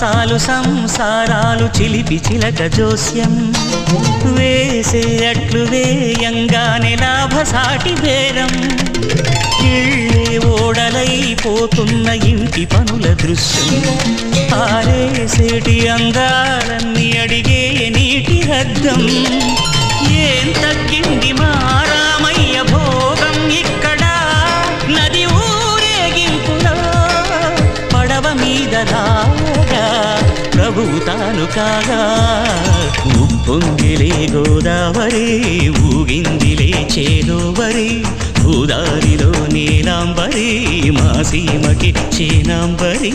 సావాసాలు సంసారాలు చిలిపి చిలక జోస్యం. వేసే అట్లు వేయంగానే లాభసాటి బేరం ఇళ్ళే ఓడలైపోతున్న ఇంటి పనుల దృశ్యం. ఆరేసేటి అందాలన్నీ అడిగే నీటి రద్దం ఏ భూతాలు కాగా ఉప్పొంగిలే గోదావరి ఊగిందిలే చేలోవరి భూదారిలో నీలాంబరి మా సీమకి చేనాంబరి